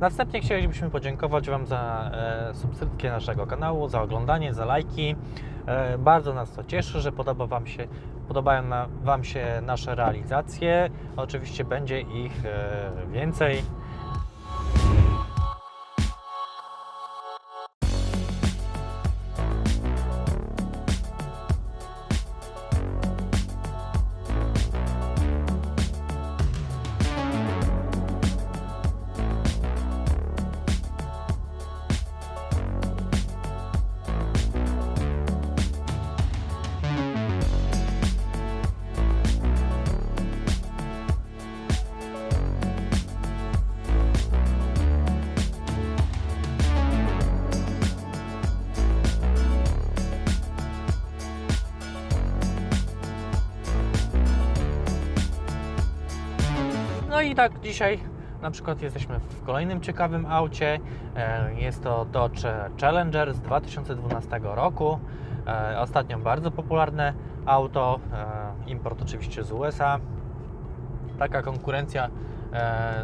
Następnie chcielibyśmy podziękować Wam za e, subskrypcję naszego kanału, za oglądanie, za lajki. E, bardzo nas to cieszy, że podoba wam się, podobają na, Wam się nasze realizacje. Oczywiście będzie ich e, więcej. No i tak dzisiaj na przykład jesteśmy w kolejnym ciekawym aucie. E, Jest to Dodge Challenger z 2012 roku. E, Ostatnio bardzo popularne auto, e, import oczywiście z USA. Taka konkurencja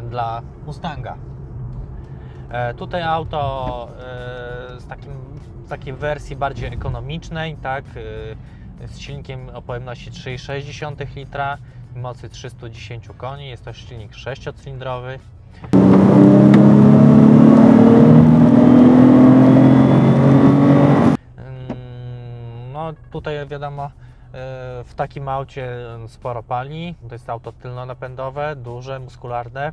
dla Mustanga. Tutaj auto z, takim, takiej wersji bardziej ekonomicznej, tak, z silnikiem o pojemności 3,6 litra, mocy 310 koni. Jest to silnik 6-cylindrowy. Mm, No tutaj wiadomo, e, w takim aucie sporo pali. To jest auto tylnonapędowe, duże, muskularne.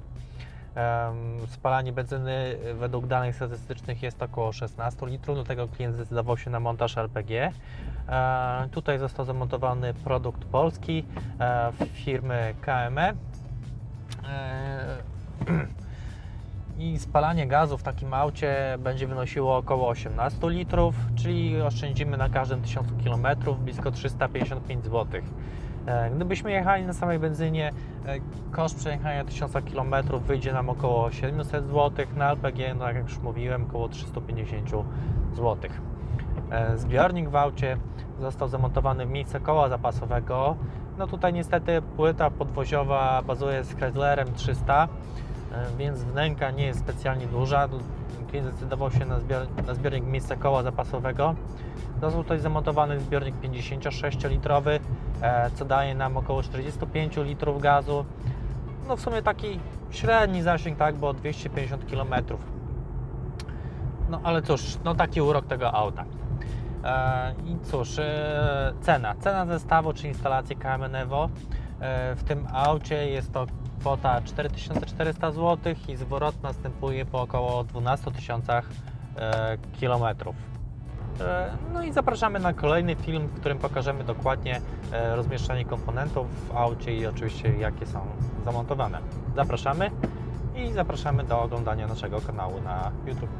Spalanie benzyny według danych statystycznych jest około 16 litrów, do tego klient zdecydował się na montaż LPG. E, Tutaj został zamontowany produkt polski e, firmy KME. E, I spalanie gazu w takim aucie będzie wynosiło około 18 litrów, czyli oszczędzimy na każdym 1000 km blisko 355 zł. E, Gdybyśmy jechali na samej benzynie, e, koszt przejechania 1000 km wyjdzie nam około 700 zł, na LPG, no jak już mówiłem, około 350 zł. E, Zbiornik w aucie został zamontowany w miejsce koła zapasowego. No tutaj niestety płyta podwoziowa bazuje z Chryslerem 300, e, więc wnęka nie jest specjalnie duża. Klient zdecydował się na, zbior, na zbiornik w miejsce koła zapasowego. Został tutaj zamontowany zbiornik 56-litrowy, e, co daje nam około 45 litrów gazu. No w sumie taki średni zasięg, tak, bo 250 km. No ale cóż, no taki urok tego auta. E, I cóż, e, cena. Cena zestawu czy instalacji KM Evo w tym aucie jest to kwota 4400 zł i zwrot następuje po około 12 tysiącach e, kilometrów. E, No i zapraszamy na kolejny film, w którym pokażemy dokładnie e, rozmieszczenie komponentów w aucie i oczywiście jakie są zamontowane. Zapraszamy i zapraszamy do oglądania naszego kanału na YouTube.